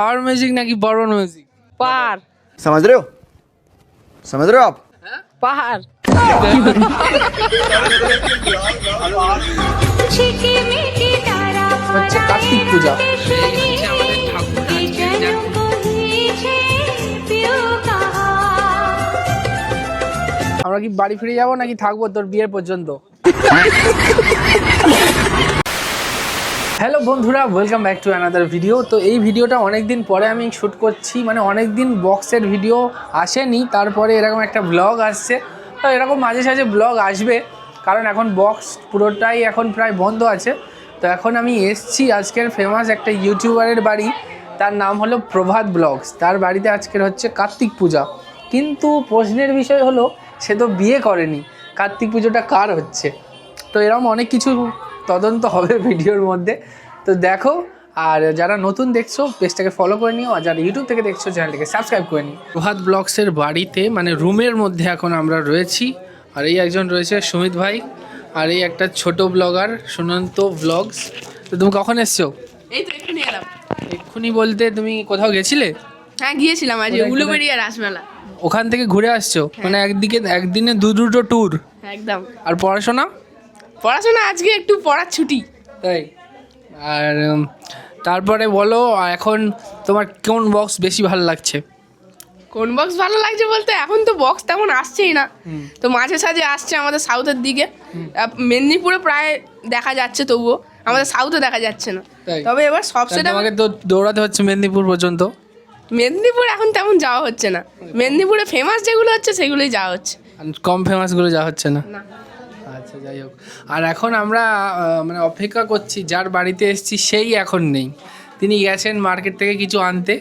Power music নাকি বড় music পাহাড় समझ रहे हो समझ रहे हो आप পাহাড় ঝিকিমিকি তারা হচ্ছে কার্তিক পূজা আমরা কি বাড়ি ফিরে যাবো নাকি থাকবো তোর বিয়ের পর্যন্ত হ্যালো বন্ধুরা welcome back to another video তো এই ভিডিওটা অনেক দিন পরে আমি শ্যুট করছি মানে অনেক দিন বক্সের ভিডিও আসেনি, তারপরে এরকম একটা ব্লগ আসছে। তো এরকম মাঝে সাঝে ব্লগ আসবে, কারণ এখন বক্স পুরোটাই এখন প্রায় বন্ধ আছে। তো এখন আমি এসছি আজকের ফেমাস একটা ইউটিউবারের বাড়ি, তার নাম হলো প্রভাত ব্লগস তার বাড়িতে আজকের হচ্ছে কার্তিক পূজা। কিন্তু প্রশ্নের বিষয় হলো, সে তো বিয়ে করেনি। কার্তিক পুজোটা কার হচ্ছে? তো এরকম অনেক কিছু তদন্ত হবে ভিডিওর মধ্যে। তো দেখো আর যারা নতুন দেখছ পেজটাকে ফলো করে নিও আর যারা ইউটিউব থেকে দেখছ চ্যানেলটাকে সাবস্ক্রাইব করে নিও। প্রভাত ব্লগসের বাড়িতে মানে রুমের মধ্যে এখন আমরা রয়েছি আর এই একজন রয়েছে সুমিত ভাই আর এই একটা ছোট ব্লগার সুনন্ত ব্লগস তো তুমি কখন এসছো? এই তো এখানে এলাম। এক্ষুনি বলতে তুমি কোথাও গেছিলে? হ্যাঁ গিয়েছিলাম আজ উলুবেড়িয়া রাসমেলা। ওখান থেকে ঘুরে আসছো? মানে একদিকে একদিনে দু দুটো ট্যুর একদম। আর পড়াশোনা? পড়াশোনা আজকে একটু পড়ার ছুটি। তাই? আর তারপরে বলো এখন তোমার কোন বক্স বেশি ভালো লাগছে? কোন বক্স ভালো লাগছে বলতে এখন তো বক্স তেমন আসছেই না। তো মাঝে সাঝে আসছে আমাদের সাউথের দিকে। মেদিনীপুরে প্রায় দেখা যাচ্ছে তবুও। আমাদের সাউথে দেখা যাচ্ছে না। তবে এবার সব সেটা তোমাকে তো দৌড়াতে হচ্ছে মেদিনীপুর পর্যন্ত। মেদিনীপুর এখন তেমন যাওয়া হচ্ছে না। মেদিনীপুরে ফেমাস যেগুলো হচ্ছে সেগুলোই যাওয়া হচ্ছে। কম ফেমাসগুলো যাওয়া হচ্ছে না। না। আচ্ছা যাই হোক। আর এখন আমরা মানে অপেক্ষা করছি, যার বাড়িতে এসেছি সেই এখন নেই। তিনি গেছেন মার্কেট থেকে কিছু আনতে।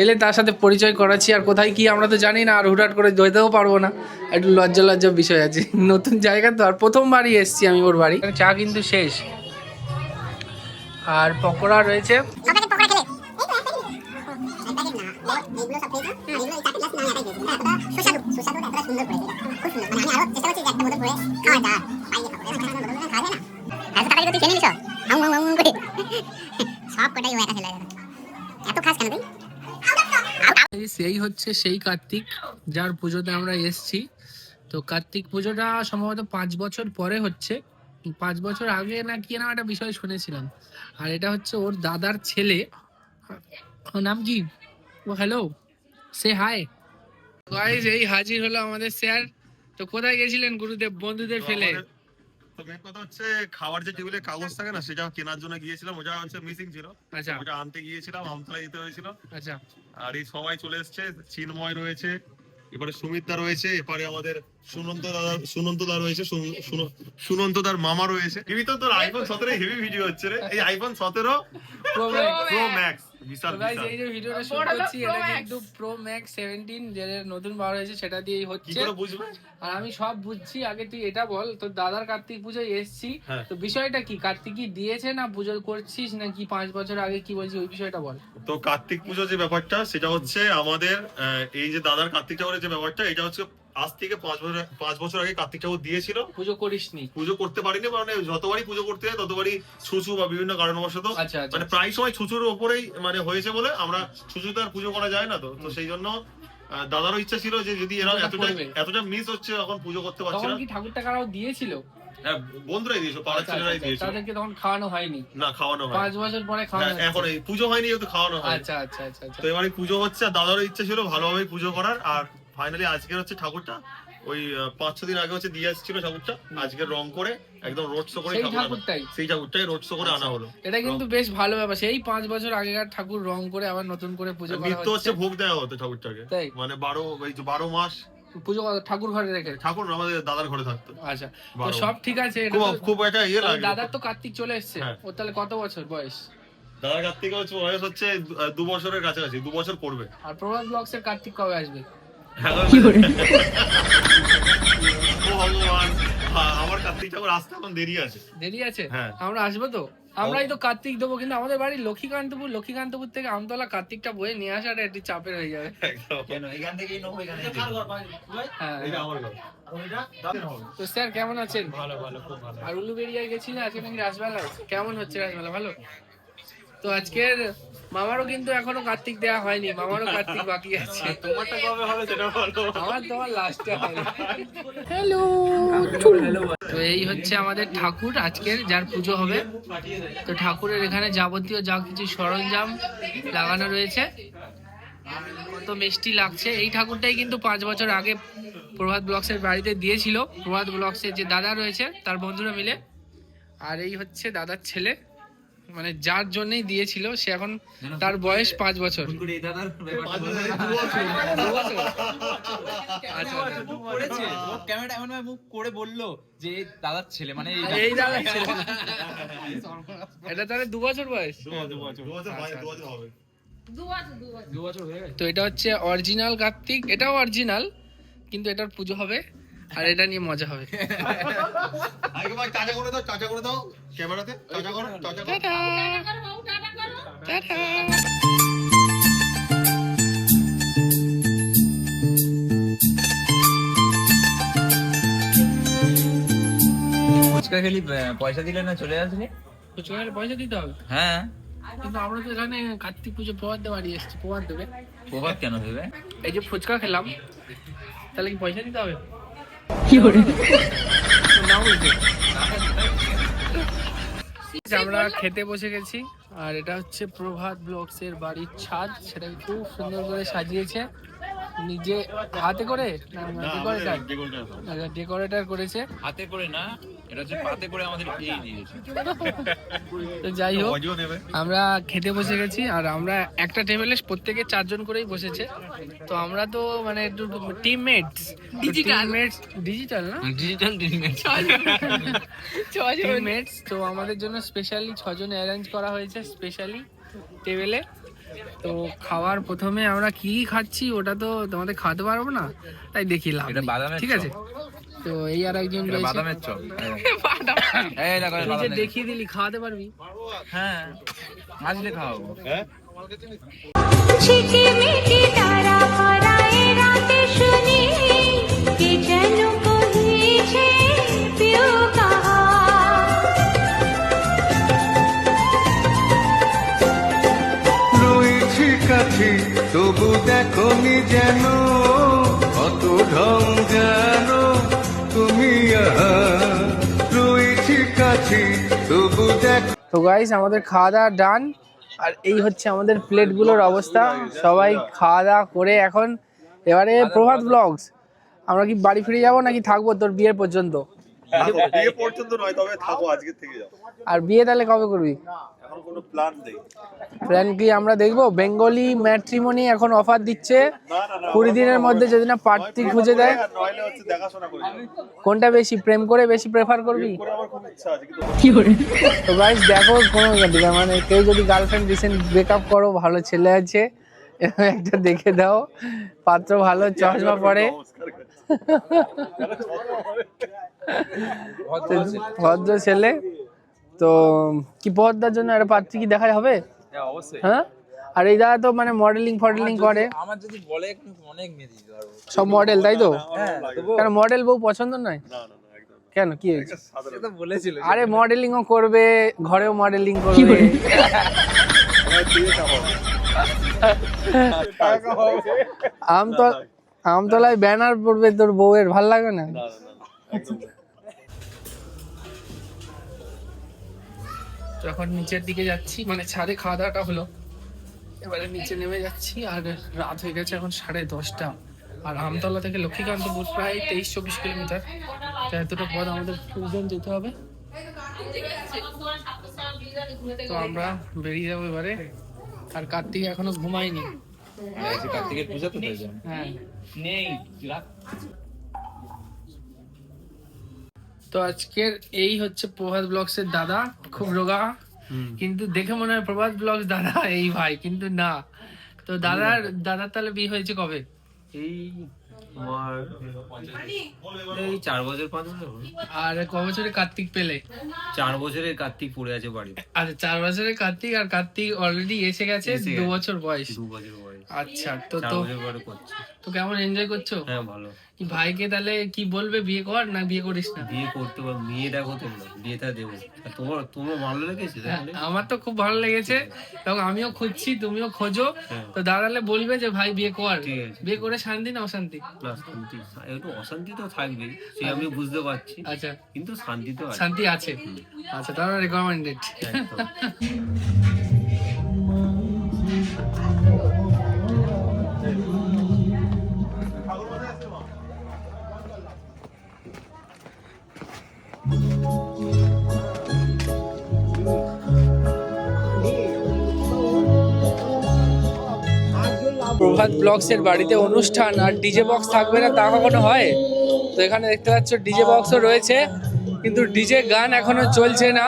এলে তার সাথে পরিচয় করাচ্ছি, আর কোথায় কি আমরা তো জানি না, আর হুটহাট করে যেতেও পারব না। একটু লজ্জা লজ্জা বিষয় আছে। নতুন জায়গা তো, আর প্রথমবারই এসেছি আমি ওর বাড়ি। চা কিন্তু শেষ। আর পকোড়া রয়েছে। সেই হচ্ছে সেই কার্তিক, যার পুজোতে আমরা এসছি। তো কার্তিক পুজোটা সম্ভবত পাঁচ বছর পরে হচ্ছে। পাঁচ বছর আগে না কি না একটা বিষয় শুনেছিলাম। আর এটা হচ্ছে ওর দাদার ছেলে। নাম কি? ও হ্যালো সে হাই গাইস এই হাজির হলো আমাদের স্যার। তো কোথায় গেছিলেন গুরুদেব? বন্ধুদের ফেলে। তো কথা হচ্ছে খাবার যে টেবিলে কাগজ থাকে না সেটা কেনার জন্য গিয়েছিলাম। ওটা হচ্ছে মিসিং ছিল। আচ্ছা। ওটা আনতে গিয়েছিলাম আমতলা যেতে হয়েছিল। আচ্ছা। আর এই সবাই চলে এসেছে। চিন্ময় রয়েছে এবারে সুমিতদা রয়েছে এপারে আমাদের সুনন্ত দাদা সুনন্ত দা রয়েছে সুন- সুন- সুনন্ত দার মামা রয়েছে। হেভি তো তোর আইফোন সতেরো হেভি ভিডিও হচ্ছে রে। এই আইফোন সতেরো প্রো ম্যাক্স বিশাল তো guys, বিশাল। এই যে ভিডিওটা শুট করছি এটা কিন্তু প্রো ম্যাক্স সেভেন্টিন যে নতুন বার হয়েছে সেটা দিয়েই হচ্ছে। আর আমি সব বুঝছি আগে তুই এটা বল তোর দাদার কার্তিক পুজোয় এসছি। হ্যাঁ। তো বিষয়টা কি? কার্তিক কি দিয়েছে না পুজো করছিস নাকি পাঁচ বছর আগে? কি বলছিস? ওই বিষয়টা বল। তো কার্তিক পুজো যে ব্যাপারটা সেটা হচ্ছে আমাদের আহ, এই যে দাদার কার্তিক ঠাকুরের যে ব্যাপারটা এটা হচ্ছে আজ থেকে পাঁচ বছর পাঁচ বছর আগে কার্তিক ঠাকুর দিয়েছিল। পুজো করিসনি। পুজো করতে পারিনি মানে যতবারই পুজো করতে যায় ততবারই ছুচু বা বিভিন্ন কারণবশত আচ্ছা আচ্ছা। মানে প্রায় সময় ছুচুর ওপরেই মানে হয়েছে বলে আমরা ছুচুতে আর পুজো করা যায় না তো। তো সেই জন্য দাদারও ইচ্ছা ছিল যে যদি এরা এতটা এতটা মিস হচ্ছে এখন পুজো করতে পারছি না। ঠাকুরটা কারাও দিয়েছিল? হ্যাঁ, বন্ধুরাই দিয়েছ পাড়ার আচ্ছা, ছেলেরাই দিয়েছ তাদেরকে তখন খাওয়ানো হয়নি? না খাওয়ানো হয় পাঁচ বছর পরে খাওয়ানো হ্যাঁ, এখন এই পুজো হয়নি খাওয়ানো হয় আচ্ছা আচ্ছা আচ্ছা তো এবারে পুজো হচ্ছে দাদারও ইচ্ছা ছিল ভালোভাবে পুজো করার আর ফাইনালি আজকের হচ্ছে ঠাকুরটা। ওই পাঁচ ছ দিন আগে হচ্ছে দিয়ে আসছিল ঠাকুরটা। আজকে রং করে একদম রোড শো করে ঠাকুরটাই। সেই ঠাকুরটাই রোড শো করে আনা হলো। এটা কিন্তু বেশ ভালো ব্যাপার। সেই পাঁচ বছর আগেকার ঠাকুর রং করে আবার নতুন করে পুজো করা হচ্ছে হচ্ছে। ভোগ দেওয়া হতো ঠাকুরটাকে। মানে বারো যে বারো মাস পুজো ঠাকুর ঘরে রেখে। ঠাকুর আমাদের দাদার ঘরে থাকতো। আচ্ছা তো সব ঠিক আছে? খুব একটা ইয়ে লাগে দাদার তো কার্তিক চলে এসছে। হ্যাঁ। ওর তাহলে কত বছর বয়স? দাদার হচ্ছে বয়স হচ্ছে দু- বছরের কাছাকাছি দু বছর পড়বে। আর প্রভাত ব্লগস এর কার্তিক কবে আসবে? ও আমার কার্তিক ঠাকুর আসতে এখন দেরি আছে। দেরি আছে? হ্যাঁ। আমরা আসব তো? আমরাই তো কার্তিক দেবো কিন্তু আমাদের বাড়ি লক্ষ্মীকান্তপুর। লক্ষ্মীকান্তপুর থেকে আমতলা কার্তিকটা বয়ে নিয়ে আসাটা একটু চাপের হয়ে যাবে। হ্যাঁ। এটা আমার ঘর। তো স্যার কেমন আছেন? ভালো ভালো খুব ভালো। আর উলুবেরিয়ায় গেছিলে আজকে নাকি রাসমেলা? কেমন হচ্ছে রাসমেলা? ভালো? তো আজকের মামারও কিন্তু এখনও কার্তিক দেওয়া হয়নি মামারও কার্তিক বাকি আছে। তোমারটা কবে হবে সেটা বলো। আমার তোমার লাস্টে হ্যালো তো এই হচ্ছে আমাদের ঠাকুর আজকের যার পুজো হবে। তো ঠাকুরের এখানে যাবতীয় যা কিছু সরঞ্জাম লাগানো রয়েছে। কত মিষ্টি লাগছে। এই ঠাকুরটাই কিন্তু পাঁচ বছর আগে প্রভাত ব্লগসের বাড়িতে দিয়েছিল। প্রভাত ব্লগসের যে দাদা রয়েছে তার বন্ধুরা মিলে। আর এই হচ্ছে দাদার ছেলে। মানে যার জন্যই দিয়েছিল সে এখন তার বয়স পাঁচ বছর? আচ্ছা, আচ্ছা। ক্যামেরাটা এমন মুখ করে বলল যে দাদার ছেলে মানে এই এই দাদা ছেলে। এটা তাহলে দু বছর বয়স? তো এটা হচ্ছে অরিজিনাল কার্তিক। এটাও অরিজিনাল কিন্তু এটার পুজো হবে আর এটা নিয়ে মজা হবে। আগে ভাই করে দাও করে দাও ক্যামেরাতে। করো করো। টাটা। ফুচকা খেলি পয়সা দিলে না চলে আসলি ফুচকা খেলে পয়সা দিতে হবে? হ্যাঁ। কিন্তু আমরা তো এখানে কার্তিক পুজো প্রভাত দেওয়া বাড়ি এসেছি প্রভাত দেবে। প্রভাত কেন দেবে? এই যে ফুচকা খেলাম তাহলে কি পয়সা দিতে হবে। আমরা খেতে বসে গেছি, আর এটা হচ্ছে প্রভাত ব্লগস এর বাড়ির ছাদ সেটা খুব সুন্দর করে সাজিয়েছে। নিজে হাতে করে? ডেকোরেটার ডেকোরেটার করেছে? হাতে করে না এটা হচ্ছে পাতে করে আমাদের দিয়েছে তো যাই হোক আমরা খেতে বসে গেছি আর আমরা একটা টেবিলে প্রত্যেকে চারজন করেই বসেছে। তো আমরা তো মানে একটু টিমমেটস টিমমেটস ডিজিটাল না? ডিজিটাল ট্রিটমেন্ট টিমমেটস তো আমাদের জন্য স্পেশালি ছজন অ্যারেঞ্জ করা হয়েছে স্পেশালি টেবিলে তো খাওয়ার প্রথমে আমরা কি খাচ্ছি ওটা তো তোমাদের খাওয়াতে পারব না তাই দেখি লাভ ঠিক আছে? তো এই আর একজন বাদামের চপ। বাদাম। দেখিয়ে দিলি খাওয়াতে পারবি? হ্যাঁ। আসলে খাওয়াবো। হ্যাঁ? ঝিকিমিকি তারা রাতে শুনি কে যেন কহিছে তবু দেখনি যেন কত ঢং যেন। তুমি রয়েছি কাছে তবু দেখ তো গাইস আমাদের খাওয়া দাওয়া ডান আর এই হচ্ছে আমাদের প্লেটগুলোর অবস্থা। সবাই খাওয়া দাওয়া করে এখন এবারে প্রভাত ব্লগস আমরা কি বাড়ি ফিরে যাব নাকি থাকব তোর বিয়ের পর্যন্ত? বিয়ে পর্যন্ত নয় তবে থাকো আজকে থেকে যাও। আর বিয়ে তাহলে কবে করবি? এখন কোনো প্ল্যান নেই। প্ল্যান কি আমরা দেখব? বেঙ্গলি ম্যাট্রিমনি এখন অফার দিচ্ছে। কুড়ি দিনের মধ্যে যদি না। প্রার্থী খুঁজে দেয়। নইলে হচ্ছে দেখাশোনা করি কোনটা বেশি প্রেম করে বেশি প্রেফার করবি? করে আছে কিন্তু তো গাইস দেখো কোনো মানে কেউ যদি গার্লফ্রেন্ড রিসেন্ট ব্রেকআপ করো ভালো ছেলে আছে একটা দেখে দাও। পাত্র ভালো চশমা পরে। ভদ্র ছেলে। তো কি পদ্মার জন্য একটা পাত্রী কি দেখা হবে? হ্যাঁ হ্যাঁ? আর এই দাদা তো মানে মডেলিং ফডেলিং করে। আমার যদি বলে অনেক মেয়ে সব মডেল তাই তো? হ্যাঁ কেন মডেল বউ পছন্দ নয়? না না না একদম না। কেন? কি হয়েছে? বলেছিল আরে মডেলিংও করবে ঘরেও মডেলিং করবে। আমতলা আমতলায় ব্যানার পড়বে তোর বউয়ের ভালো লাগে না? না না না একদম না। যখন নিচের দিকে যাচ্ছি মানে ছাদে খাওয়া দাওয়াটা হলো। এবারে নিচে নেমে যাচ্ছি আর রাত হয়ে গেছে এখন সাড়ে দশটা। আর আমতলা থেকে লক্ষ্মীকান্ত লক্ষ্মীকান্তপুর প্রায় তেইশ চব্বিশ কিলোমিটার। তো এতটা পথ আমাদের ফুলজন যেতে হবে। তো আমরা বেরিয়ে যাব এবারে। আর কার্তিক এখনও ঘুমায়নি। কার্তিকের পূজা তো হ্যাঁ। নেই তো আজকের এই হচ্ছে প্রভাত ব্লগস এর দাদা খুব রোগা। কিন্তু দেখে মনে হয় প্রভাত ব্লগস দাদা এই ভাই কিন্তু না। তো দাদার দাদার তাহলে বিয়ে হয়েছে কবে? এই তোমার এই চার বছর পাঁচ বছর আর ক বছরে কার্তিক পেলে? চার বছরের কার্তিক পড়ে আছে বাড়িতে। আচ্ছা চার বছরের কার্তিক আর কার্তিক অলরেডি এসে গেছে দু বছর বয়স। দু বছর বয়স। আচ্ছা তো তো পরে তো কেমন এনজয় করছ? হ্যাঁ ভালো। ভাইকে তাহলে কি বলবে বিয়ে কর না বিয়ে করিস না? বিয়ে করতে পারব মেয়ে দেখো তোমরা বিয়েটা দেবো। তোমার তোমার ভালো লেগেছে আমার তো খুব ভালো লেগেছে এবং আমিও খুঁজছি তুমিও খোঁজো। তো দাঁড়ালে বলবে যে ভাই বিয়ে কর। ঠিক আছে। বিয়ে করে শান্তি না অশান্তি? শান্তি একটু অশান্তি তো থাকবেই সে আমি বুঝতে পারছি। আচ্ছা। কিন্তু শান্তি তো আছে। শান্তি আছে। আচ্ছা তাহলে রেকমেন্ডেড প্রভাত ব্লগস এর বাড়িতে অনুষ্ঠান আর ডিজে বক্স থাকবে না তা কখনো হয়? তো এখানে দেখতে পাচ্ছ ডিজে বক্সও রয়েছে কিন্তু ডিজে গান এখনও চলছে না।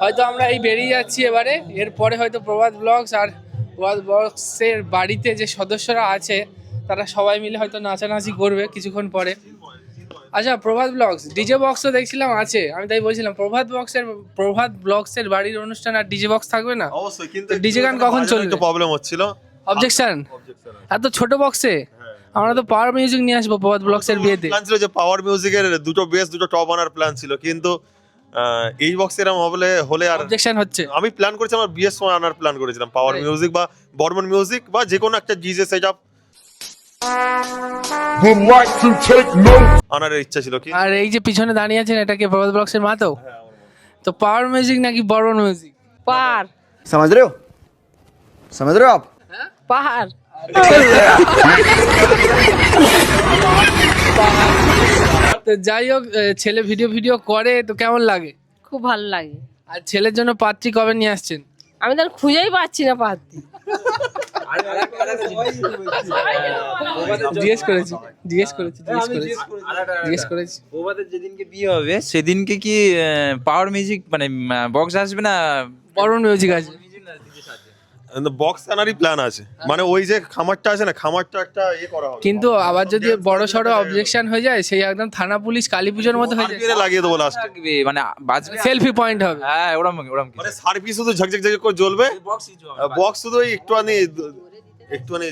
হয়তো আমরা এই বেরিয়ে যাচ্ছি এবারে এরপরে হয়তো প্রভাত ব্লগস আর প্রভাত ব্লগসের বাড়িতে যে সদস্যরা আছে তারা সবাই মিলে হয়তো নাচানাচি করবে কিছুক্ষণ পরে। আচ্ছা প্রভাত ব্লগস ডিজে বক্সও দেখছিলাম আছে আমি তাই বলছিলাম প্রভাত বক্সের প্রভাত ব্লগসের বাড়ির অনুষ্ঠান আর ডিজে বক্স থাকবে না? অবশ্যই কিন্তু ডিজে গান কখন চলবে? প্রবলেম হচ্ছিল। অবজেকশন এত ছোট বক্সে হ্যাঁ। আমরা তো পাওয়ার মিউজিক নিয়ে আসব প্রভাত ব্লকস এর বিয়েতে। প্ল্যান ছিল যে পাওয়ার মিউজিকের দুটো বেস দুটো টপ আনার প্ল্যান ছিল কিন্তু এই বক্স এরম হলে হলে আর অবজেকশন হচ্ছে। আমি প্ল্যান করেছি আমার বিয়ের সময় আনার প্ল্যান করেছিলাম পাওয়ার মিউজিক বা বর্মন মিউজিক বা যে কোনো একটা জিজে সেটআপ আনার ইচ্ছা ছিল কি আর এই যে পিছনে দাঁড়িয়ে আছেন এটাকে প্রভাত ব্লকস এর মা তো? হ্যাঁ, তো পাওয়ার মিউজিক নাকি বর্মন মিউজিক পার সমাজ রে সমাজ রে আপ পাহাড়। তো যাই হোক ছেলে ভিডিও ভিডিও করে তো কেমন লাগে? খুব ভালো লাগে। আর ছেলের জন্য পাত্রী কবে নিয়ে আসছেন? আমি তার খুঁজেই পাচ্ছি না পাত্রী। জিজ্ঞেস করেছি জিজ্ঞেস করেছি জিজ্ঞেস করেছি জিজ্ঞেস করেছি। প্রভাতের যেদিনকে বিয়ে হবে সেদিনকে কি পাওয়ার মিউজিক মানে বক্স আসবে না? বর্মন মিউজিক আছে বক্স আনারই প্ল্যান আছে। মানে ওই যে খামারটা আছে না খামারটা একটা ইয়ে করা হবে। কিন্তু আবার যদি বড় সড়ো অবজেকশন হয়ে যায় সেই একদম থানা পুলিশ কালী পুজোর মতো হয়ে যায়। লাগিয়ে দেবো লাস্ট থাকবে মানে বাজবে। সেলফি পয়েন্ট হবে। হ্যাঁ ওরম ওরম মানে সার্ভিস শুধু ঝকঝক ঝকঝক করে জ্বলবে। বক্স শুধু ওই একটুখানি একটুখানি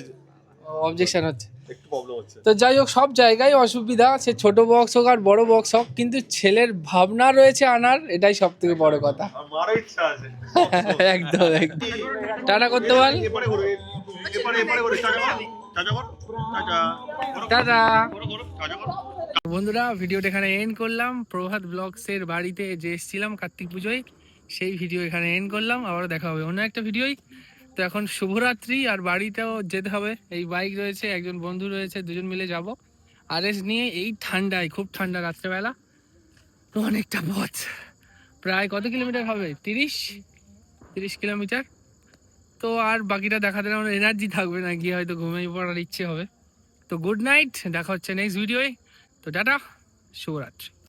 অবজেকশন হচ্ছে। একটু প্রবলেম হচ্ছে। তো যাই হোক সব জায়গায় অসুবিধা সে ছোট বক্স হোক আর বড় বক্স হোক কিন্তু ছেলের ভাবনা রয়েছে আনার এটাই সব থেকে বড় কথা। আর ইচ্ছা আছে। একদম একদম। টাটা করতে পার? টাটা। বন্ধুরা ভিডিওটা এখানে এন্ড করলাম। প্রভাত ব্লগসের বাড়িতে যে এসেছিলাম কার্তিক পুজোয় সেই ভিডিও এখানে এন্ড করলাম। আবার দেখা হবে অন্য একটা ভিডিওই তো এখন শুভরাত্রি আর বাড়িতেও যেতে হবে। এই বাইক রয়েছে, একজন বন্ধু রয়েছে, দুজন মিলে যাব। আর এস নিয়ে এই ঠান্ডায়, খুব ঠান্ডা রাত্রেবেলা। তো অনেকটা পথ। প্রায় কত কিলোমিটার হবে? তিরিশ? তিরিশ কিলোমিটার? তো আর বাকিটা দেখা দেখাতে আমার এনার্জি থাকবে না, গিয়ে হয়তো ঘুমিয়ে পড়ার ইচ্ছে হবে। তো গুড নাইট দেখা হচ্ছে নেক্সট ভিডিওয় তো টাটা, শুভরাত্রি।